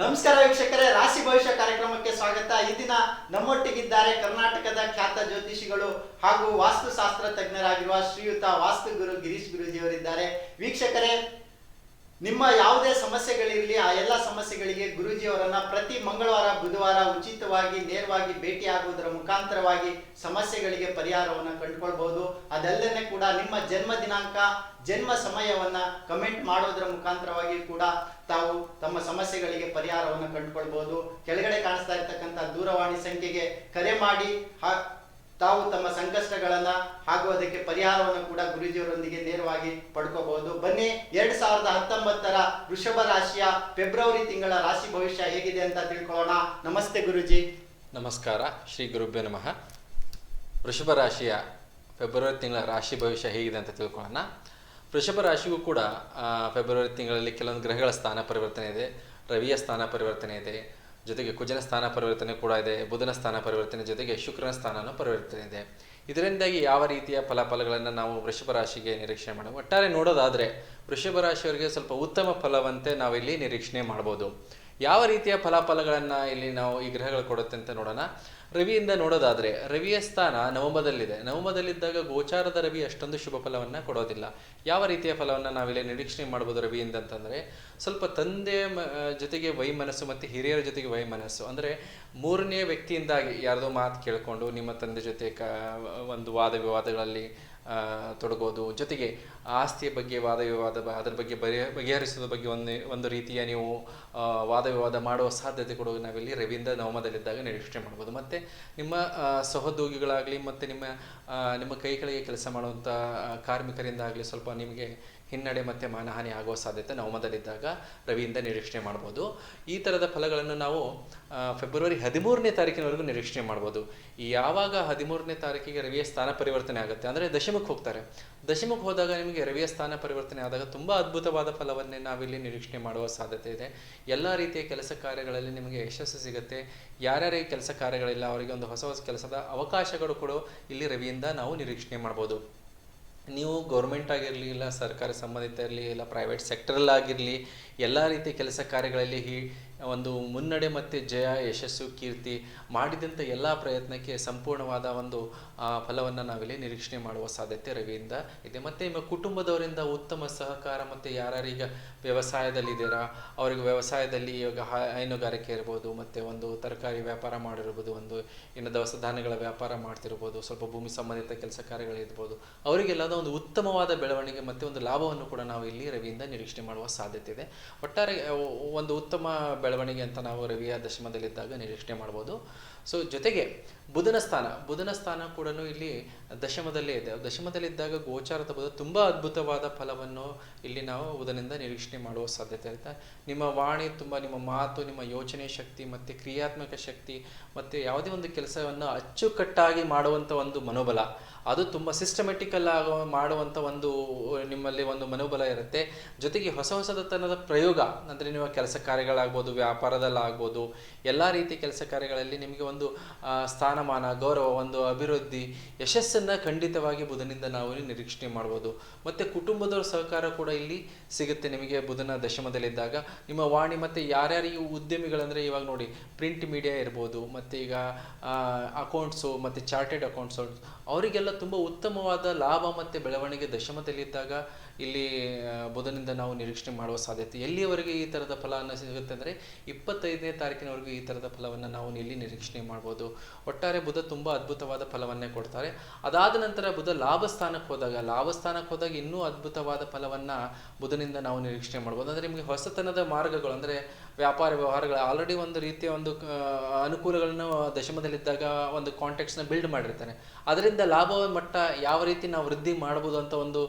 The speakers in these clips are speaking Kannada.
ನಮಸ್ಕಾರ ವೀಕ್ಷಕರೇ, ರಾಶಿ ಭವಿಷ್ಯ ಕಾರ್ಯಕ್ರಮಕ್ಕೆ ಸ್ವಾಗತ. ಈ ದಿನ ನಮ್ಮೊಟ್ಟಿಗಿದ್ದಾರೆ ಕರ್ನಾಟಕದ ಖ್ಯಾತ ಜ್ಯೋತಿಷಿಗಳು ಹಾಗೂ ವಾಸ್ತುಶಾಸ್ತ್ರ ತಜ್ಞರಾಗಿರುವ ಶ್ರೀಯುತ ವಾಸ್ತು ಗುರು ಗಿರೀಶ್ ಗುರುಜಿಯವರಿದ್ದಾರೆ. ವೀಕ್ಷಕರೇ ನಿಮ್ಮ ಯಾವುದೇ ಸಮಸ್ಯೆಗಳಿರಲಿ, ಆ ಎಲ್ಲ ಸಮಸ್ಯೆಗಳಿಗೆ ಗುರೂಜಿಯವರನ್ನ ಪ್ರತಿ ಮಂಗಳವಾರ, ಬುಧವಾರ ಉಚಿತವಾಗಿ, ನೇರವಾಗಿ ಭೇಟಿಯಾಗುವುದರ ಮುಖಾಂತರವಾಗಿ ಸಮಸ್ಯೆಗಳಿಗೆ ಪರಿಹಾರವನ್ನು ಕಂಡುಕೊಳ್ಬಹುದು. ಅದಲ್ಲದೆ ಕೂಡ ನಿಮ್ಮ ಜನ್ಮ ದಿನಾಂಕ, ಜನ್ಮ ಸಮಯವನ್ನ ಕಮೆಂಟ್ ಮಾಡೋದರ ಮುಖಾಂತರವಾಗಿ ಕೂಡ ತಾವು ತಮ್ಮ ಸಮಸ್ಯೆಗಳಿಗೆ ಪರಿಹಾರವನ್ನು ಕಂಡುಕೊಳ್ಬಹುದು. ಕೆಳಗಡೆ ಕಾಣಿಸ್ತಾ ಇರ್ತಕ್ಕಂಥ ದೂರವಾಣಿ ಸಂಖ್ಯೆಗೆ ಕರೆ ಮಾಡಿ ತಾವು ತಮ್ಮ ಸಂಕಷ್ಟಗಳನ್ನ ಹಾಗೂ ಅದಕ್ಕೆ ಪರಿಹಾರವನ್ನು ಕೂಡ ಗುರುಜಿಯವರೊಂದಿಗೆ ನೇರವಾಗಿ ಪಡ್ಕೋಬಹುದು. ಬನ್ನಿ, ಎರಡ್ ಸಾವಿರದ ಹತ್ತೊಂಬತ್ತರ ವೃಷಭ ರಾಶಿಯ ಫೆಬ್ರವರಿ ತಿಂಗಳ ರಾಶಿ ಭವಿಷ್ಯ ಹೇಗಿದೆ ಅಂತ ತಿಳ್ಕೊಳ್ಳೋಣ. ನಮಸ್ತೆ ಗುರುಜಿ. ನಮಸ್ಕಾರ, ಶ್ರೀ ಗುರುಭ್ಯ ನಮಃ. ವೃಷಭ ರಾಶಿಯ ಫೆಬ್ರವರಿ ತಿಂಗಳ ರಾಶಿ ಭವಿಷ್ಯ ಹೇಗಿದೆ ಅಂತ ತಿಳ್ಕೊಳ್ಳೋಣ. ವೃಷಭ ರಾಶಿಗೂ ಕೂಡ ಫೆಬ್ರವರಿ ತಿಂಗಳಲ್ಲಿ ಕೆಲವೊಂದು ಗ್ರಹಗಳ ಸ್ಥಾನ ಪರಿವರ್ತನೆ ಇದೆ, ರವಿಯ ಸ್ಥಾನ ಪರಿವರ್ತನೆ ಇದೆ ಜೊತೆಗೆ ಕುಜನ ಸ್ಥಾನ ಪರಿವರ್ತನೆ ಕೂಡ ಇದೆ, ಬುಧನ ಸ್ಥಾನ ಪರಿವರ್ತನೆ ಜೊತೆಗೆ ಶುಕ್ರನ ಸ್ಥಾನನೂ ಪರಿವರ್ತನೆ ಇದೆ. ಇದರಿಂದಾಗಿ ಯಾವ ರೀತಿಯ ಫಲಫಲಗಳನ್ನು ನಾವು ವೃಷಭ ರಾಶಿಗೆ ನಿರೀಕ್ಷಣೆ ಮಾಡಬಹುದು ಒಟ್ಟಾರೆ ನೋಡೋದಾದರೆ ವೃಷಭ ರಾಶಿಯವರಿಗೆ ಸ್ವಲ್ಪ ಉತ್ತಮ ಫಲವಂತೆ ನಾವಿಲ್ಲಿ ನಿರೀಕ್ಷಣೆ ಮಾಡ್ಬೋದು. ಯಾವ ರೀತಿಯ ಫಲಾಫಲಗಳನ್ನು ಇಲ್ಲಿ ನಾವು ಈ ಗ್ರಹಗಳು ಕೊಡುತ್ತೆ ಅಂತ ನೋಡೋಣ. ರವಿಯಿಂದ ನೋಡೋದಾದ್ರೆ, ರವಿಯ ಸ್ಥಾನ ನವಮದಲ್ಲಿದೆ ನವಮದಲ್ಲಿದ್ದಾಗ ಗೋಚಾರದ ರವಿ ಅಷ್ಟೊಂದು ಶುಭ ಫಲವನ್ನು ಕೊಡೋದಿಲ್ಲ. ಯಾವ ರೀತಿಯ ಫಲವನ್ನು ನಾವಿಲ್ಲಿ ನಿರೀಕ್ಷಣೆ ಮಾಡ್ಬೋದು ರವಿಯಿಂದ ಅಂತಂದರೆ, ಸ್ವಲ್ಪ ತಂದೆ ಜೊತೆಗೆ ವೈಮನಸ್ಸು ಮತ್ತು ಹಿರಿಯರ ಜೊತೆಗೆ ವೈಮನಸ್ಸು. ಅಂದರೆ ಮೂರನೇ ವ್ಯಕ್ತಿಯಿಂದಾಗಿ ಯಾರ್ದೋ ಮಾತು ಕೇಳಿಕೊಂಡು ನಿಮ್ಮ ತಂದೆ ಜೊತೆ ಕ, ಒಂದು ವಾದ ವಿವಾದಗಳಲ್ಲಿ ತೊಡಗೋದು, ಜೊತೆಗೆ ಆಸ್ತಿಯ ಬಗ್ಗೆ ವಾದ ವಿವಾದ ಅದರ ಬಗ್ಗೆ ಬಗೆ ಬಗೆಹರಿಸೋದ್ರ ಬಗ್ಗೆ ಒಂದು ಒಂದು ರೀತಿಯ ನೀವು ವಾದ ವಿವಾದ ಮಾಡುವ ಸಾಧ್ಯತೆ ಕೂಡ ನಾವಿಲ್ಲಿ ರವಿಯಿಂದ ನವಮದಲ್ಲಿದ್ದಾಗ ನಿರೀಕ್ಷಣೆ ಮಾಡ್ಬೋದು. ಮತ್ತು ನಿಮ್ಮ ಸಹೋದ್ಯೋಗಿಗಳಾಗಲಿ ಮತ್ತು ನಿಮ್ಮ ನಿಮ್ಮ ಕೈ ಕೆಲಸ ಮಾಡುವಂಥ ಕಾರ್ಮಿಕರಿಂದ ಕಾರ್ಮಿಕರಿಂದಾಗಲಿ ಸ್ವಲ್ಪ ನಿಮಗೆ ಹಿನ್ನಡೆ ಮತ್ತು ಮಾನಹಾನಿ ಆಗುವ ಸಾಧ್ಯತೆ ನವಮದಲ್ಲಿದ್ದಾಗ ರವಿಯಿಂದ ನಿರೀಕ್ಷಣೆ ಮಾಡ್ಬೋದು. ಈ ಥರದ ಫಲಗಳನ್ನು ನಾವು ಫೆಬ್ರವರಿ ಹದಿಮೂರನೇ ತಾರೀಕಿನವರೆಗೂ ನಿರೀಕ್ಷಣೆ ಮಾಡ್ಬೋದು. ಯಾವಾಗ ಹದಿಮೂರನೇ ತಾರೀಕಿಗೆ ರವಿಯ ಸ್ಥಾನ ಪರಿವರ್ತನೆ ಆಗುತ್ತೆ? ಅಂದರೆ ದಶಮಕ್ಕೆ ಹೋಗ್ತಾರೆ. ದಶಮಕ್ಕೆ ಹೋದಾಗ ನಿಮಗೆ ರವಿಯ ಸ್ಥಾನ ಪರಿವರ್ತನೆ ಆದಾಗ ತುಂಬ ಅದ್ಭುತವಾದ ಫಲವನ್ನೇ ನಾವಿಲ್ಲಿ ನಿರೀಕ್ಷಣೆ ಮಾಡುವ ಸಾಧ್ಯತೆ ಇದೆ. ಎಲ್ಲ ರೀತಿಯ ಕೆಲಸ ಕಾರ್ಯಗಳಲ್ಲಿ ನಿಮಗೆ ಯಶಸ್ಸು ಸಿಗುತ್ತೆ. ಯಾರ್ಯಾರಿಗೆ ಕೆಲಸ ಕಾರ್ಯಗಳಿಲ್ಲ, ಅವರಿಗೆ ಒಂದು ಹೊಸ ಹೊಸ ಕೆಲಸದ ಅವಕಾಶಗಳು ಕೂಡ ಇಲ್ಲಿ ರವಿಯಿಂದ ನಾವು ನಿರೀಕ್ಷಣೆ ಮಾಡ್ಬೋದು. ನೀವು ಗೌರ್ಮೆಂಟ್ ಆಗಿರಲಿ, ಇಲ್ಲ ಸರ್ಕಾರ ಸಂಬಂಧಿತ ಇರಲಿ, ಇಲ್ಲ ಪ್ರೈವೇಟ್ ಸೆಕ್ಟರಲ್ಲಾಗಿರಲಿ ಎಲ್ಲ ರೀತಿಯ ಕೆಲಸ ಕಾರ್ಯಗಳಲ್ಲಿ ಹಿ ಒಂದು ಮುನ್ನಡೆ ಮತ್ತು ಜಯ, ಯಶಸ್ಸು, ಕೀರ್ತಿ ಮಾಡಿದಂಥ ಎಲ್ಲ ಪ್ರಯತ್ನಕ್ಕೆ ಸಂಪೂರ್ಣವಾದ ಒಂದು ಫಲವನ್ನು ನಾವಿಲ್ಲಿ ನಿರೀಕ್ಷಣೆ ಮಾಡುವ ಸಾಧ್ಯತೆ ರವಿಯಿಂದ ಇದೆ. ಮತ್ತು ನಿಮ್ಮ ಕುಟುಂಬದವರಿಂದ ಉತ್ತಮ ಸಹಕಾರ ಮತ್ತು ಯಾರ್ಯಾರೀಗ ವ್ಯವಸಾಯದಲ್ಲಿದ್ದೀರಾ? ಅವರಿಗೆ ವ್ಯವಸಾಯದಲ್ಲಿ ಇವಾಗ ಹೈನುಗಾರಿಕೆ ಇರ್ಬೋದು, ಮತ್ತು ಒಂದು ತರಕಾರಿ ವ್ಯಾಪಾರ ಮಾಡಿರ್ಬೋದು, ಒಂದು ಇನ್ನು ದವಸ ಧಾನ್ಯಗಳ ವ್ಯಾಪಾರ ಮಾಡ್ತಿರ್ಬೋದು, ಸ್ವಲ್ಪ ಭೂಮಿ ಸಂಬಂಧಿತ ಕೆಲಸ ಕಾರ್ಯಗಳಿರ್ಬೋದು ಅವರಿಗೆಲ್ಲದ ಒಂದು ಉತ್ತಮವಾದ ಬೆಳವಣಿಗೆ ಮತ್ತು ಒಂದು ಲಾಭವನ್ನು ಕೂಡ ನಾವು ಇಲ್ಲಿ ರವಿಯಿಂದ ನಿರೀಕ್ಷಣೆ ಮಾಡುವ ಸಾಧ್ಯತೆ ಇದೆ. ಒಟ್ಟಾರೆ ಒಂದು ಉತ್ತಮ ಬೆಳವಣಿಗೆ ಅಂತ ನಾವು ರವಿಯ ದಶಮದಲ್ಲಿದ್ದಾಗ ನಿರೀಕ್ಷಣೆ ಮಾಡ್ಬೋದು. ಸೊ ಜೊತೆಗೆ ಬುಧನ ಸ್ಥಾನ ಬುಧನ ಸ್ಥಾನ ಕೂಡ ಇಲ್ಲಿ ದಶಮದಲ್ಲೇ ಇದೆ. ದಶಮದಲ್ಲಿದ್ದಾಗ ಗೋಚಾರದ ಬುಧ ತುಂಬ ಅದ್ಭುತವಾದ ಫಲವನ್ನು ಇಲ್ಲಿ ನಾವು ಬುಧನಿಂದ ನಿರೀಕ್ಷಣೆ ಮಾಡುವ ಸಾಧ್ಯತೆ ಇರುತ್ತೆ. ನಿಮ್ಮ ವಾಣಿ ತುಂಬ, ನಿಮ್ಮ ಮಾತು, ನಿಮ್ಮ ಯೋಚನೆ ಶಕ್ತಿ ಮತ್ತು ಕ್ರಿಯಾತ್ಮಕ ಶಕ್ತಿ ಮತ್ತು ಯಾವುದೇ ಒಂದು ಕೆಲಸವನ್ನು ಅಚ್ಚುಕಟ್ಟಾಗಿ ಮಾಡುವಂಥ ಒಂದು ಮನೋಬಲ, ಅದು ತುಂಬ ಸಿಸ್ಟಮೆಟಿಕಲ್ ಆಗೋ ಮಾಡುವಂಥ ಒಂದು, ನಿಮ್ಮಲ್ಲಿ ಒಂದು ಮನೋಬಲ ಇರುತ್ತೆ. ಜೊತೆಗೆ ಹೊಸ ಹೊಸದತನದ ಪ್ರಯೋಗ, ಅಂದರೆ ನಿಮ್ಮ ಕೆಲಸ ಕಾರ್ಯಗಳಾಗ್ಬೋದು, ವ್ಯಾಪಾರದಲ್ಲಾಗ್ಬೋದು, ಎಲ್ಲ ರೀತಿಯ ಕೆಲಸ ಕಾರ್ಯಗಳಲ್ಲಿ ನಿಮಗೆ ಒಂದು ಆ, ಸ್ಥಾನಮಾನ ಗೌರವ ಒಂದು ಅಭಿವೃದ್ಧಿ ಯಶಸ್ಸನ್ನು ಖಂಡಿತವಾಗಿ ಬುಧನಿಂದ ನಾವು ನಿರೀಕ್ಷಣೆ ಮಾಡ್ಬೋದು. ಮತ್ತು ಕುಟುಂಬದವ್ರ ಸಹಕಾರ ಕೂಡ ಇಲ್ಲಿ ಸಿಗುತ್ತೆ ನಿಮಗೆ ಬುಧನ ದಶಮದಲ್ಲಿದ್ದಾಗ. ನಿಮ್ಮ ವಾಣಿ ಮತ್ತು ಯಾರ್ಯಾರಿಗೆ ಉದ್ಯಮಿಗಳಂದರೆ ಇವಾಗ ನೋಡಿ ಪ್ರಿಂಟ್ ಮೀಡಿಯಾ ಇರ್ಬೋದು ಮತ್ತು ಈಗ ಅಕೌಂಟ್ಸು ಮತ್ತು ಚಾರ್ಟೆಡ್ ಅಕೌಂಟ್ಸು ಅವರಿಗೆಲ್ಲ ತುಂಬ ಉತ್ತಮವಾದ ಲಾಭ ಮತ್ತು ಬೆಳವಣಿಗೆ ದಶಮದಲ್ಲಿದ್ದಾಗ ಇಲ್ಲಿ ಬುಧನಿಂದ ನಾವು ನಿರೀಕ್ಷಣೆ ಮಾಡುವ ಸಾಧ್ಯತೆ. ಎಲ್ಲಿಯವರೆಗೆ ಈ ಥರದ ಫಲವನ್ನು ಸಿಗುತ್ತೆ ಅಂದರೆ ಇಪ್ಪತ್ತೈದನೇ ತಾರೀಕಿನವರೆಗೂ ಈ ಥರದ ಫಲವನ್ನು ನಾವು ಇಲ್ಲಿ ನಿರೀಕ್ಷಣೆ ಮಾಡ್ಬೋದು. ಒಟ್ಟಾರೆ ಬುಧ ತುಂಬ ಅದ್ಭುತವಾದ ಫಲವನ್ನೇ ಕೊಡ್ತಾರೆ. ಅದಾದ ನಂತರ ಬುಧ ಲಾಭ ಸ್ಥಾನಕ್ಕೆ ಹೋದಾಗ ಲಾಭ ಸ್ಥಾನಕ್ಕೆ ಹೋದಾಗ ಇನ್ನೂ ಅದ್ಭುತವಾದ ಫಲವನ್ನು ಬುಧನಿಂದ ನಾವು ನಿರೀಕ್ಷಣೆ ಮಾಡ್ಬೋದು. ಅಂದರೆ ನಿಮಗೆ ಹೊಸತನದ ಮಾರ್ಗಗಳು ಅಂದರೆ ವ್ಯಾಪಾರ ವ್ಯವಹಾರಗಳು ಆಲ್ರೆಡಿ ಒಂದು ರೀತಿಯ ಒಂದು ಅನುಕೂಲಗಳನ್ನು ದಶಮದಲ್ಲಿದ್ದಾಗ ಒಂದು ಕಾಂಟ್ಯಾಕ್ಟ್ಸ್ನ ಬಿಲ್ಡ್ ಮಾಡಿರ್ತಾನೆ. ಅದರಿಂದ ಲಾಭ ಮಟ್ಟ ಯಾವ ರೀತಿ ನಾವು ವೃದ್ಧಿ ಮಾಡ್ಬೋದು ಅಂತ ಒಂದು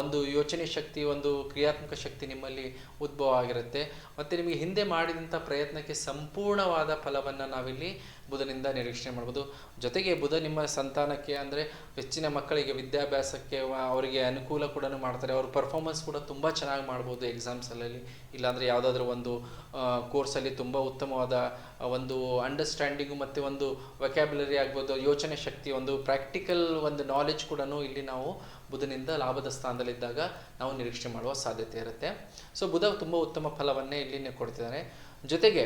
ಒಂದು ಯೋಚನೆ ಶಕ್ತಿ, ಒಂದು ಕ್ರಿಯಾತ್ಮಕ ಶಕ್ತಿ ನಿಮ್ಮಲ್ಲಿ ಉದ್ಭವ ಆಗಿರುತ್ತೆ. ಮತ್ತು ನಿಮಗೆ ಹಿಂದೆ ಮಾಡಿದಂಥ ಪ್ರಯತ್ನಕ್ಕೆ ಸಂಪೂರ್ಣವಾದ ಫಲವನ್ನು ನಾವಿಲ್ಲಿ ಬುಧನಿಂದ ನಿರೀಕ್ಷಣೆ ಮಾಡ್ಬೋದು. ಜೊತೆಗೆ ಬುಧ ನಿಮ್ಮ ಸಂತಾನಕ್ಕೆ ಅಂದರೆ ಹೆಚ್ಚಿನ ಮಕ್ಕಳಿಗೆ ವಿದ್ಯಾಭ್ಯಾಸಕ್ಕೆ ಅವರಿಗೆ ಅನುಕೂಲ ಕೂಡ ಮಾಡ್ತಾರೆ. ಅವ್ರ ಪರ್ಫಾರ್ಮೆನ್ಸ್ ಕೂಡ ತುಂಬ ಚೆನ್ನಾಗಿ ಮಾಡ್ಬೋದು ಎಕ್ಸಾಮ್ಸಲ್ಲಿ ಇಲ್ಲಾಂದರೆ ಯಾವುದಾದ್ರೂ ಒಂದು ಕೋರ್ಸಲ್ಲಿ ತುಂಬ ಉತ್ತಮವಾದ ಒಂದು ಅಂಡರ್ಸ್ಟ್ಯಾಂಡಿಂಗು ಮತ್ತು ಒಂದು ವೆಕ್ಯಾಬ್ಯುಲರಿ ಆಗ್ಬೋದು, ಯೋಚನೆ ಶಕ್ತಿ, ಒಂದು ಪ್ರಾಕ್ಟಿಕಲ್ ಒಂದು ನಾಲೆಜ್ ಕೂಡ ಇಲ್ಲಿ ನಾವು ಬುಧನಿಂದ ಲಾಭದ ಸ್ಥಾನದಲ್ಲಿದ್ದಾಗ ನಾವು ನಿರೀಕ್ಷೆ ಮಾಡುವ ಸಾಧ್ಯತೆ ಇರುತ್ತೆ. ಸೊ ಬುಧ ತುಂಬ ಉತ್ತಮ ಫಲವನ್ನೇ ಇಲ್ಲಿ ಕೊಡ್ತಿದ್ದಾರೆ. ಜೊತೆಗೆ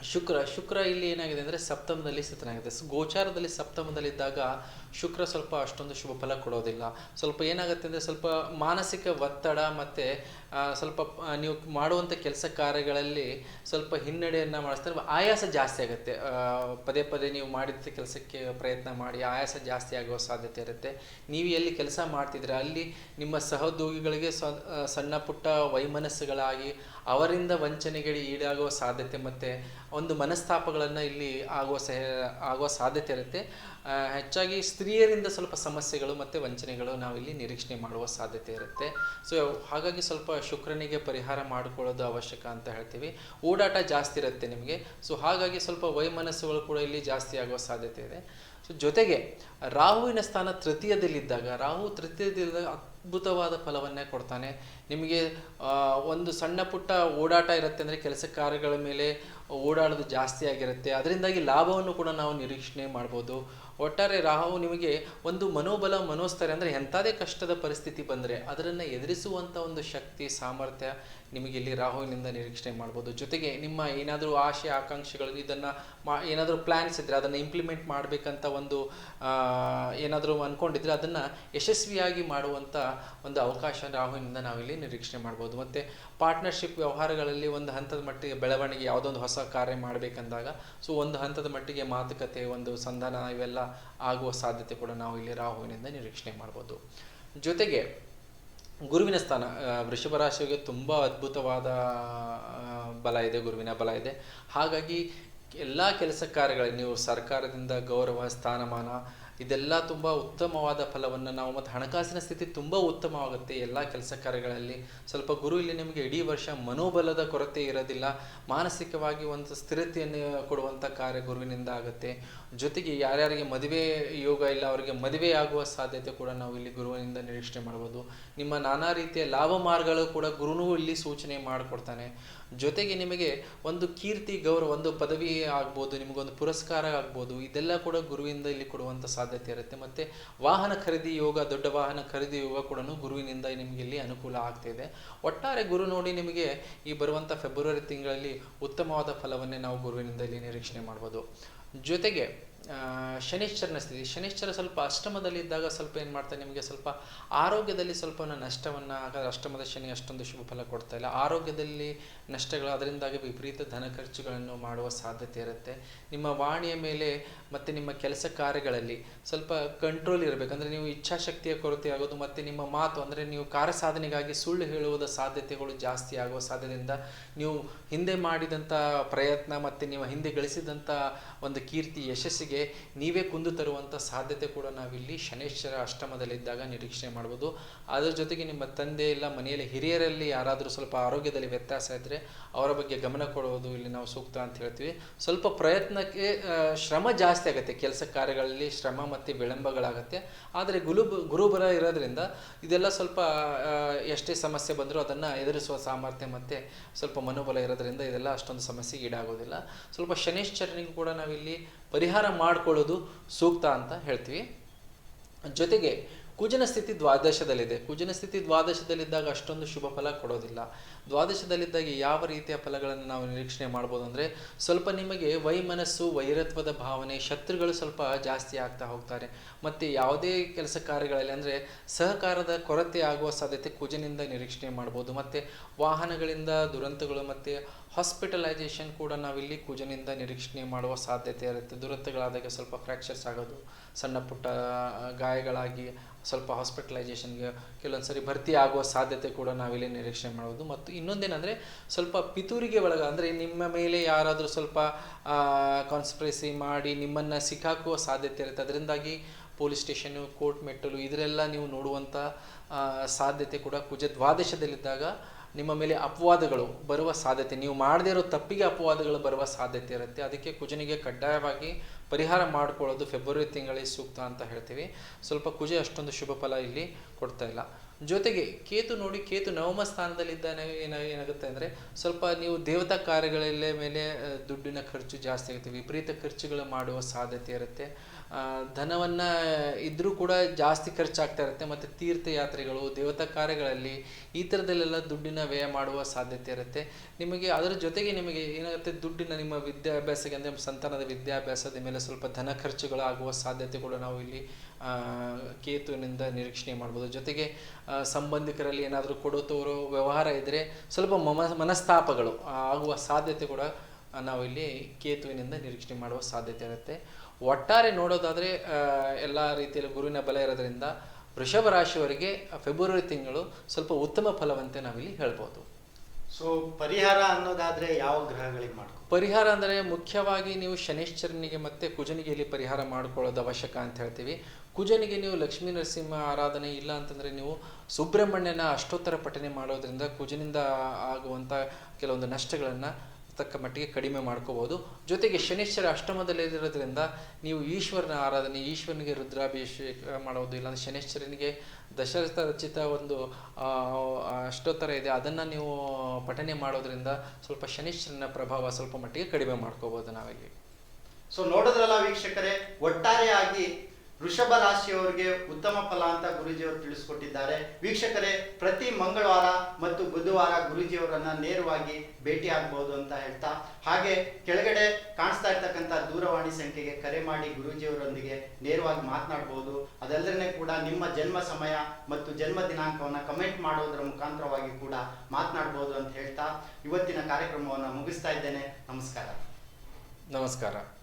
ಶುಕ್ರ ಶುಕ್ರ ಇಲ್ಲಿ ಏನಾಗಿದೆ ಅಂದರೆ ಸಪ್ತಮದಲ್ಲಿ ಸ್ಥಿತನಾಗಿದೆ ಗೋಚಾರದಲ್ಲಿ ಸಪ್ತಮದಲ್ಲಿದ್ದಾಗ ಶುಕ್ರ ಸ್ವಲ್ಪ ಅಷ್ಟೊಂದು ಶುಭ ಫಲ ಕೊಡೋದಿಲ್ಲ. ಸ್ವಲ್ಪ ಏನಾಗುತ್ತೆ ಅಂದರೆ ಸ್ವಲ್ಪ ಮಾನಸಿಕ ಒತ್ತಡ ಮತ್ತು ಸ್ವಲ್ಪ ನೀವು ಮಾಡುವಂಥ ಕೆಲಸ ಕಾರ್ಯಗಳಲ್ಲಿ ಸ್ವಲ್ಪ ಹಿನ್ನಡೆಯನ್ನು ಮಾಡಿಸ್ತಾರೆ. ಆಯಾಸ ಜಾಸ್ತಿ ಆಗುತ್ತೆ. ಪದೇ ಪದೇ ನೀವು ಮಾಡಿದ ಕೆಲಸಕ್ಕೆ ಪ್ರಯತ್ನ ಮಾಡಿ ಆಯಾಸ ಜಾಸ್ತಿ ಆಗುವ ಸಾಧ್ಯತೆ ಇರುತ್ತೆ. ನೀವು ಎಲ್ಲಿ ಕೆಲಸ ಮಾಡ್ತಿದ್ರೆ ಅಲ್ಲಿ ನಿಮ್ಮ ಸಹೋದ್ಯೋಗಿಗಳಿಗೆ ಸಣ್ಣ ಪುಟ್ಟ ವೈಮನಸ್ಸುಗಳಾಗಿ ಅವರಿಂದ ವಂಚನೆಗೆ ಈಡಾಗುವ ಸಾಧ್ಯತೆ ಮತ್ತು ಒಂದು ಮನಸ್ತಾಪಗಳನ್ನು ಇಲ್ಲಿ ಆಗುವ ಸಹ, ಆಗುವ ಸಾಧ್ಯತೆ ಇರುತ್ತೆ. ಹೆಚ್ಚಾಗಿ ಸ್ತ್ರೀಯರಿಂದ ಸ್ವಲ್ಪ ಸಮಸ್ಯೆಗಳು ಮತ್ತು ವಂಚನೆಗಳು ನಾವಿಲ್ಲಿ ನಿರೀಕ್ಷಣೆ ಮಾಡುವ ಸಾಧ್ಯತೆ ಇರುತ್ತೆ. ಸೊ ಹಾಗಾಗಿ ಸ್ವಲ್ಪ ಶುಕ್ರನಿಗೆ ಪರಿಹಾರ ಮಾಡಿಕೊಳ್ಳೋದು ಅವಶ್ಯಕ ಅಂತ ಹೇಳ್ತೀವಿ. ಓಡಾಟ ಜಾಸ್ತಿ ಇರುತ್ತೆ ನಿಮಗೆ. ಸೊ ಹಾಗಾಗಿ ಸ್ವಲ್ಪ ವೈಮನಸ್ಸುಗಳು ಕೂಡ ಇಲ್ಲಿ ಜಾಸ್ತಿ ಆಗುವ ಸಾಧ್ಯತೆ ಇದೆ. ಸೊ ಜೊತೆಗೆ ರಾಹುವಿನ ಸ್ಥಾನ ತೃತೀಯದಲ್ಲಿದ್ದಾಗ, ರಾಹು ತೃತೀಯದಲ್ಲಿದ್ದಾಗ ಅದ್ಭುತವಾದ ಫಲವನ್ನೇ ಕೊಡ್ತಾನೆ. ನಿಮಗೆ ಒಂದು ಸಣ್ಣ ಪುಟ್ಟ ಓಡಾಟ ಇರುತ್ತೆ ಅಂದರೆ ಕೆಲಸ ಕಾರ್ಯಗಳ ಮೇಲೆ ಓಡಾಡೋದು ಜಾಸ್ತಿ ಆಗಿರುತ್ತೆ. ಅದರಿಂದಾಗಿ ಲಾಭವನ್ನು ಕೂಡ ನಾವು ನಿರೀಕ್ಷಣೆ ಮಾಡ್ಬೋದು. ಒಟ್ಟಾರೆ ರಾಹು ನಿಮಗೆ ಒಂದು ಮನೋಬಲ, ಮನೋಸ್ಥೈರ್ಯ ಅಂದರೆ ಎಂಥದೇ ಕಷ್ಟದ ಪರಿಸ್ಥಿತಿ ಬಂದರೆ ಅದನ್ನು ಎದುರಿಸುವಂಥ ಒಂದು ಶಕ್ತಿ, ಸಾಮರ್ಥ್ಯ ನಿಮಗೆ ಇಲ್ಲಿ ರಾಹುವಿನಿಂದ ನಿರೀಕ್ಷಣೆ ಮಾಡ್ಬೋದು. ಜೊತೆಗೆ ನಿಮ್ಮ ಏನಾದರೂ ಆಶೆ, ಆಕಾಂಕ್ಷೆಗಳು, ಇದನ್ನು ಮಾ, ಏನಾದರೂ ಪ್ಲ್ಯಾನ್ಸ್ ಇದ್ದರೆ ಅದನ್ನು ಇಂಪ್ಲಿಮೆಂಟ್ ಮಾಡಬೇಕಂತ ಒಂದು ಏನಾದರೂ ಅಂದ್ಕೊಂಡಿದ್ರೆ ಅದನ್ನು ಯಶಸ್ವಿಯಾಗಿ ಮಾಡುವಂಥ ಒಂದು ಅವಕಾಶ ರಾಹುವಿನಿಂದ ನಾವಿಲ್ಲಿ ನಿರೀಕ್ಷಣೆ ಮಾಡ್ಬೋದು. ಮತ್ತು ಪಾರ್ಟ್ನರ್ಶಿಪ್ ವ್ಯವಹಾರಗಳಲ್ಲಿ ಒಂದು ಹಂತದ ಮಟ್ಟಿಗೆ ಬೆಳವಣಿಗೆ ಯಾವುದೋ ಒಂದು ಹೊಸ ಕಾರ್ಯ ಮಾಡಬೇಕಂದಾಗ, ಸೊ ಒಂದು ಹಂತದ ಮಟ್ಟಿಗೆ ಮಾತುಕತೆ, ಒಂದು ಸಂಧಾನ ಇವೆಲ್ಲ ಆಗುವ ಸಾಧ್ಯತೆ ಕೂಡ ನಾವು ಇಲ್ಲಿ ರಾಹುವಿನಿಂದ ನಿರೀಕ್ಷಣೆ ಮಾಡ್ಬೋದು. ಜೊತೆಗೆ ಗುರುವಿನ ಸ್ಥಾನ ವೃಷಭ ರಾಶಿಗೆ ತುಂಬ ಅದ್ಭುತವಾದ ಬಲ ಇದೆ, ಗುರುವಿನ ಬಲ ಇದೆ. ಹಾಗಾಗಿ ಎಲ್ಲ ಕೆಲಸ ಕಾರ್ಯಗಳಲ್ಲಿ ನೀವು ಸರ್ಕಾರದಿಂದ ಗೌರವ, ಸ್ಥಾನಮಾನ ಇದೆಲ್ಲ ತುಂಬ ಉತ್ತಮವಾದ ಫಲವನ್ನು ನಾವು ಮತ್ತು ಹಣಕಾಸಿನ ಸ್ಥಿತಿ ತುಂಬ ಉತ್ತಮವಾಗುತ್ತೆ ಎಲ್ಲ ಕೆಲಸ ಕಾರ್ಯಗಳಲ್ಲಿ. ಸ್ವಲ್ಪ ಗುರು ಇಲ್ಲಿ ನಿಮಗೆ ಇಡೀ ವರ್ಷ ಮನೋಬಲದ ಕೊರತೆ ಇರೋದಿಲ್ಲ. ಮಾನಸಿಕವಾಗಿ ಒಂದು ಸ್ಥಿರತೆಯನ್ನು ಕೊಡುವಂಥ ಕಾರ್ಯ ಗುರುವಿನಿಂದ ಆಗುತ್ತೆ. ಜೊತೆಗೆ ಯಾರ್ಯಾರಿಗೆ ಮದುವೆ ಯೋಗ ಇಲ್ಲ, ಅವರಿಗೆ ಮದುವೆ ಆಗುವ ಸಾಧ್ಯತೆ ಕೂಡ ನಾವು ಇಲ್ಲಿ ಗುರುವಿನಿಂದ ನಿರೀಕ್ಷಣೆ ಮಾಡ್ಬೋದು. ನಿಮ್ಮ ನಾನಾ ರೀತಿಯ ಲಾಭ ಮಾರ್ಗಗಳು ಕೂಡ ಗುರುನೂ ಇಲ್ಲಿ ಸೂಚನೆ ಮಾಡಿಕೊಡ್ತಾನೆ. ಜೊತೆಗೆ ನಿಮಗೆ ಒಂದು ಕೀರ್ತಿ, ಗೌರವ, ಒಂದು ಪದವಿ ಆಗ್ಬೋದು, ನಿಮಗೊಂದು ಪುರಸ್ಕಾರ ಆಗ್ಬೋದು, ಇದೆಲ್ಲ ಕೂಡ ಗುರುವಿಂದ ಇಲ್ಲಿ ಕೊಡುವಂಥ ಸಾಧ್ಯತೆ ಇರುತ್ತೆ. ಮತ್ತು ವಾಹನ ಖರೀದಿ ಯೋಗ, ದೊಡ್ಡ ವಾಹನ ಖರೀದಿ ಯೋಗ ಕೂಡ ಗುರುವಿನಿಂದ ನಿಮಗೆ ಇಲ್ಲಿ ಅನುಕೂಲ ಆಗ್ತಿದೆ ಒಟ್ಟಾರೆ ಗುರು ನೋಡಿ ನಿಮಗೆ ಈ ಬರುವಂಥ ಫೆಬ್ರವರಿ ತಿಂಗಳಲ್ಲಿ ಉತ್ತಮವಾದ ಫಲವನ್ನೇ ನಾವು ಗುರುವಿನಿಂದ ಇಲ್ಲಿ ನಿರೀಕ್ಷಣೆ ಮಾಡ್ಬೋದು. ಜೊತೆಗೆ ಶನಿಶ್ಚರನ ಸ್ಥಿತಿ. ಶನಿಶ್ಚರ ಸ್ವಲ್ಪ ಅಷ್ಟಮದಲ್ಲಿದ್ದಾಗ ಸ್ವಲ್ಪ ಏನು ಮಾಡ್ತಾರೆ ನಿಮಗೆ ಸ್ವಲ್ಪ ಆರೋಗ್ಯದಲ್ಲಿ ಸ್ವಲ್ಪ ನಷ್ಟವನ್ನು ಅಷ್ಟಮದ ಶನಿ ಅಷ್ಟೊಂದು ಶುಭ ಫಲ ಕೊಡ್ತಾ ಇಲ್ಲ. ಆರೋಗ್ಯದಲ್ಲಿ ನಷ್ಟಗಳು, ಅದರಿಂದಾಗಿ ವಿಪರೀತ ಧನ ಖರ್ಚುಗಳನ್ನು ಮಾಡುವ ಸಾಧ್ಯತೆ ಇರುತ್ತೆ. ನಿಮ್ಮ ವಾಣಿಯ ಮೇಲೆ ಮತ್ತು ನಿಮ್ಮ ಕೆಲಸ ಕಾರ್ಯಗಳಲ್ಲಿ ಸ್ವಲ್ಪ ಕಂಟ್ರೋಲ್ ಇರಬೇಕಂದ್ರೆ ನೀವು ಇಚ್ಛಾಶಕ್ತಿಯ ಕೊರತೆ ಆಗೋದು ಮತ್ತು ನಿಮ್ಮ ಮಾತು, ಅಂದರೆ ನೀವು ಕಾರ್ಯ ಸಾಧನೆಗಾಗಿ ಸುಳ್ಳು ಹೇಳುವುದ ಸಾಧ್ಯತೆಗಳು ಜಾಸ್ತಿ ಆಗುವ ಸಾಧ್ಯತೆಯಿಂದ ನೀವು ಹಿಂದೆ ಮಾಡಿದಂಥ ಪ್ರಯತ್ನ ಮತ್ತು ನೀವು ಹಿಂದೆ ಗಳಿಸಿದಂಥ ಒಂದು ಕೀರ್ತಿ, ಯಶಸ್ಸಿಗೆ ನೀವೇ ಕುಂದು ತರುವಂಥ ಸಾಧ್ಯತೆ ಕೂಡ ನಾವಿಲ್ಲಿ ಶನೇಶ್ವರ ಅಷ್ಟಮದಲ್ಲಿದ್ದಾಗ ನಿರೀಕ್ಷೆ ಮಾಡ್ಬೋದು. ಅದರ ಜೊತೆಗೆ ನಿಮ್ಮ ತಂದೆ ಇಲ್ಲ ಮನೆಯಲ್ಲಿ ಹಿರಿಯರಲ್ಲಿ ಯಾರಾದರೂ ಸ್ವಲ್ಪ ಆರೋಗ್ಯದಲ್ಲಿ ವ್ಯತ್ಯಾಸ ಇದ್ದರೆ ಅವರ ಬಗ್ಗೆ ಗಮನ ಕೊಡುವುದು ಇಲ್ಲಿ ನಾವು ಸೂಕ್ತ ಅಂತ ಹೇಳ್ತೀವಿ. ಸ್ವಲ್ಪ ಪ್ರಯತ್ನಕ್ಕೆ ಶ್ರಮ ಜಾಸ್ತಿ ಆಗುತ್ತೆ. ಕೆಲಸ ಕಾರ್ಯಗಳಲ್ಲಿ ಶ್ರಮ ಮತ್ತು ವಿಳಂಬಗಳಾಗುತ್ತೆ. ಆದರೆ ಗುಲು ಗುರುಬಲ ಇರೋದ್ರಿಂದ ಇದೆಲ್ಲ ಸ್ವಲ್ಪ ಎಷ್ಟೇ ಸಮಸ್ಯೆ ಬಂದರೂ ಅದನ್ನು ಎದುರಿಸುವ ಸಾಮರ್ಥ್ಯ ಮತ್ತು ಸ್ವಲ್ಪ ಮನೋಬಲ ಇರೋದ್ರಿಂದ ಇದೆಲ್ಲ ಅಷ್ಟೊಂದು ಸಮಸ್ಯೆಗೆ ಈಡಾಗೋದಿಲ್ಲ. ಸ್ವಲ್ಪ ಶನೇಶ್ವರನಿಗೂ ಕೂಡ ನಾವಿಲ್ಲಿ ಪರಿಹಾರ ಮಾಡಿಕೊಳ್ಳೋದು ಸೂಕ್ತ ಅಂತ ಹೇಳ್ತೀವಿ. ಜೊತೆಗೆ ಕುಜನ ಸ್ಥಿತಿ ದ್ವಾದಶದಲ್ಲಿದೆ. ಕುಜನ ಸ್ಥಿತಿ ದ್ವಾದಶದಲ್ಲಿದ್ದಾಗ ಅಷ್ಟೊಂದು ಶುಭ ಫಲ ಕೊಡೋದಿಲ್ಲ. ದ್ವಾದಶದಲ್ಲಿದ್ದಾಗ ಯಾವ ರೀತಿಯ ಫಲಗಳನ್ನು ನಾವು ನಿರೀಕ್ಷಣೆ ಮಾಡ್ಬೋದು ಅಂದರೆ ಸ್ವಲ್ಪ ನಿಮಗೆ ವೈಮನಸ್ಸು, ವೈರತ್ವದ ಭಾವನೆ, ಶತ್ರುಗಳು ಸ್ವಲ್ಪ ಜಾಸ್ತಿ ಆಗ್ತಾ ಹೋಗ್ತಾರೆ. ಮತ್ತು ಯಾವುದೇ ಕೆಲಸ ಕಾರ್ಯಗಳಲ್ಲಿ ಅಂದರೆ ಸಹಕಾರದ ಕೊರತೆ ಆಗುವ ಸಾಧ್ಯತೆ ಕುಜನಿಂದ ನಿರೀಕ್ಷಣೆ ಮಾಡ್ಬೋದು. ಮತ್ತು ವಾಹನಗಳಿಂದ ದುರಂತಗಳು ಮತ್ತು ಹಾಸ್ಪಿಟಲೈಸೇಷನ್ ಕೂಡ ನಾವಿಲ್ಲಿ ಕುಜನಿಂದ ನಿರೀಕ್ಷಣೆ ಮಾಡುವ ಸಾಧ್ಯತೆ ಇರುತ್ತೆ. ದುರಂತಗಳಾದಾಗ ಸ್ವಲ್ಪ ಫ್ರ್ಯಾಕ್ಚರ್ಸ್ ಆಗೋದು, ಸಣ್ಣ ಪುಟ್ಟ ಗಾಯಗಳಾಗಿ ಸ್ವಲ್ಪ ಹಾಸ್ಪಿಟಲೈಸೇಷನ್ಗೆ ಕೆಲವೊಂದು ಸರಿ ಭರ್ತಿ ಆಗುವ ಸಾಧ್ಯತೆ ಕೂಡ ನಾವಿಲ್ಲಿ ನಿರೀಕ್ಷಣೆ ಮಾಡೋದು ಮತ್ತು ಇನ್ನೊಂದೇನಂದರೆ ಸ್ವಲ್ಪ ಪಿತೂರಿಗೆ ಒಳಗ, ಅಂದರೆ ನಿಮ್ಮ ಮೇಲೆ ಯಾರಾದರೂ ಸ್ವಲ್ಪ ಕಾನ್ಸ್ಪ್ರೆಸಿ ಮಾಡಿ ನಿಮ್ಮನ್ನು ಸಿಕ್ಕಾಕುವ ಸಾಧ್ಯತೆ ಇರುತ್ತೆ. ಅದರಿಂದಾಗಿ ಪೊಲೀಸ್ ಸ್ಟೇಷನು, ಕೋರ್ಟ್ ಮೆಟ್ಟಲು, ಇದರೆಲ್ಲ ನೀವು ನೋಡುವಂಥ ಸಾಧ್ಯತೆ ಕೂಡ ಕುಜ ದ್ವಾದಶದಲ್ಲಿದ್ದಾಗ ನಿಮ್ಮ ಮೇಲೆ ಅಪವಾದಗಳು ಬರುವ ಸಾಧ್ಯತೆ, ನೀವು ಮಾಡದೇ ಇರೋ ತಪ್ಪಿಗೆ ಅಪವಾದಗಳು ಬರುವ ಸಾಧ್ಯತೆ ಇರುತ್ತೆ. ಅದಕ್ಕೆ ಕುಜನಿಗೆ ಕಡ್ಡಾಯವಾಗಿ ಪರಿಹಾರ ಮಾಡಿಕೊಳ್ಳೋದು ಫೆಬ್ರವರಿ ತಿಂಗಳಿಗೆ ಸೂಕ್ತ ಅಂತ ಹೇಳ್ತೀವಿ. ಸ್ವಲ್ಪ ಕುಜೆ ಅಷ್ಟೊಂದು ಶುಭ ಫಲ ಇಲ್ಲಿ ಕೊಡ್ತಾ ಇಲ್ಲ. ಜೊತೆಗೆ ಕೇತು ನೋಡಿ ಕೇತು ನವಮ ಸ್ಥಾನದಲ್ಲಿದ್ದಾನೆ ಏನ ಏನಾಗುತ್ತೆ ಅಂದರೆ ಸ್ವಲ್ಪ ನೀವು ದೇವತಾ ಕಾರ್ಯಗಳಲ್ಲೇ ಮೇಲೆ ದುಡ್ಡಿನ ಖರ್ಚು ಜಾಸ್ತಿ ಆಗುತ್ತೆ, ವಿಪರೀತ ಖರ್ಚುಗಳು ಮಾಡುವ ಸಾಧ್ಯತೆ ಇರುತ್ತೆ. ಧನವನ್ನು ಇದ್ದರೂ ಕೂಡ ಜಾಸ್ತಿ ಖರ್ಚಾಗ್ತಾ ಇರುತ್ತೆ, ಮತ್ತು ತೀರ್ಥಯಾತ್ರೆಗಳು, ದೇವತಾ ಕಾರ್ಯಗಳಲ್ಲಿ ಈ ಥರದಲ್ಲೆಲ್ಲ ದುಡ್ಡಿನ ವ್ಯಯ ಮಾಡುವ ಸಾಧ್ಯತೆ ಇರುತ್ತೆ. ನಿಮಗೆ ಅದರ ಜೊತೆಗೆ ನಿಮಗೆ ಏನಾಗುತ್ತೆ, ದುಡ್ಡಿನ ನಿಮ್ಮ ವಿದ್ಯಾಭ್ಯಾಸಕ್ಕೆ ಅಂದರೆ ಸಂತಾನದ ವಿದ್ಯಾಭ್ಯಾಸದ ಮೇಲೆ ಸ್ವಲ್ಪ ಧನ ಖರ್ಚುಗಳಾಗುವ ಸಾಧ್ಯತೆ ಕೂಡ ನಾವು ಇಲ್ಲಿ ಕೇತುವಿನಿಂದ ನಿರೀಕ್ಷಣೆ ಮಾಡ್ಬೋದು. ಜೊತೆಗೆ ಸಂಬಂಧಿಕರಲ್ಲಿ ಏನಾದರೂ ಕೊಡುತ್ತವರು ವ್ಯವಹಾರ ಇದ್ದರೆ ಸ್ವಲ್ಪ ಮಮ, ಮನಸ್ತಾಪಗಳು ಆಗುವ ಸಾಧ್ಯತೆ ಕೂಡ ನಾವಿಲ್ಲಿ ಕೇತುವಿನಿಂದ ನಿರೀಕ್ಷಣೆ ಮಾಡುವ ಸಾಧ್ಯತೆ ಇರುತ್ತೆ. ಒಟ್ಟಾರೆ ನೋಡೋದಾದರೆ ಎಲ್ಲ ರೀತಿಯಲ್ಲಿ ಗುರುವಿನ ಬಲ ಇರೋದ್ರಿಂದ ವೃಷಭ ರಾಶಿಯವರಿಗೆ ಫೆಬ್ರವರಿ ತಿಂಗಳು ಸ್ವಲ್ಪ ಉತ್ತಮ ಫಲವಂತೆ ನಾವಿಲ್ಲಿ ಹೇಳ್ಬೋದು. ಸೊ ಪರಿಹಾರ ಅನ್ನೋದಾದ್ರೆ ಯಾವ ಗ್ರಹಗಳಿಗೆ ಮಾಡ್ಕೊ ಪರಿಹಾರ ಅಂದರೆ ಮುಖ್ಯವಾಗಿ ನೀವು ಶನೇಶ್ವರನಿಗೆ ಮತ್ತೆ ಕುಜನಿಗೆ ಇಲ್ಲಿ ಪರಿಹಾರ ಮಾಡ್ಕೊಳ್ಳೋದು ಅವಶ್ಯಕ ಅಂತ ಹೇಳ್ತೀವಿ. ಕುಜನಿಗೆ ನೀವು ಲಕ್ಷ್ಮೀ ನರಸಿಂಹ ಆರಾಧನೆ ಇಲ್ಲ ಅಂತಂದರೆ ನೀವು ಸುಬ್ರಹ್ಮಣ್ಯನ ಅಷ್ಟೋತ್ತರ ಪಠನೆ ಮಾಡೋದ್ರಿಂದ ಕುಜನಿಂದ ಆಗುವಂಥ ಕೆಲವೊಂದು ನಷ್ಟಗಳನ್ನು ತಕ್ಕ ಮಟ್ಟಿಗೆ ಕಡಿಮೆ ಮಾಡ್ಕೋಬೋದು. ಜೊತೆಗೆ ಶನೇಶ್ವರ ಅಷ್ಟಮದಲ್ಲಿರೋದ್ರಿಂದ ನೀವು ಈಶ್ವರನ ಆರಾಧನೆ, ಈಶ್ವರನಿಗೆ ರುದ್ರಾಭಿಷೇಕ ಮಾಡೋದು, ಇಲ್ಲಾಂದ್ರೆ ಶನೇಶ್ವರನಿಗೆ ದಶರಥ ರಚಿತ ಒಂದು ಅಷ್ಟೋತ್ತರ ಇದೆ, ಅದನ್ನು ನೀವು ಪಠನೆ ಮಾಡೋದ್ರಿಂದ ಸ್ವಲ್ಪ ಶನೇಶ್ವರನ ಪ್ರಭಾವ ಸ್ವಲ್ಪ ಮಟ್ಟಿಗೆ ಕಡಿಮೆ ಮಾಡ್ಕೋಬೋದು ನಾವಿಲ್ಲಿ ಸೊ ನೋಡಿದ್ರಲ್ಲ ವೀಕ್ಷಕರೇ, ಒಟ್ಟಾರೆಯಾಗಿ ವೃಷಭ ರಾಶಿಯವರಿಗೆ ಉತ್ತಮ ಫಲ ಅಂತ ಗುರುಜಿಯವರು ತಿಳಿಸ್ಕೊಟ್ಟಿದ್ದಾರೆ. ವೀಕ್ಷಕರೇ, ಪ್ರತಿ ಮಂಗಳವಾರ ಮತ್ತು ಬುಧವಾರ ಗುರುಜಿಯವರನ್ನ ನೇರವಾಗಿ ಭೇಟಿ ಆಗ್ಬಹುದು ಅಂತ ಹೇಳ್ತಾ, ಹಾಗೆ ಕೆಳಗಡೆ ಕಾಣಿಸ್ತಾ ಇರ್ತಕ್ಕಂಥ ದೂರವಾಣಿ ಸಂಖ್ಯೆಗೆ ಕರೆ ಮಾಡಿ ಗುರುಜಿಯವರೊಂದಿಗೆ ನೇರವಾಗಿ ಮಾತನಾಡಬಹುದು ಅದಲ್ಲದೆ ಕೂಡ ನಿಮ್ಮ ಜನ್ಮ ಸಮಯ ಮತ್ತು ಜನ್ಮ ದಿನಾಂಕವನ್ನ ಕಮೆಂಟ್ ಮಾಡೋದರ ಮುಖಾಂತರವಾಗಿ ಕೂಡ ಮಾತನಾಡಬಹುದು ಅಂತ ಹೇಳ್ತಾ, ಇವತ್ತಿನ ಕಾರ್ಯಕ್ರಮವನ್ನು ಮುಗಿಸ್ತಾ ಇದ್ದೇನೆ. ನಮಸ್ಕಾರ. ನಮಸ್ಕಾರ.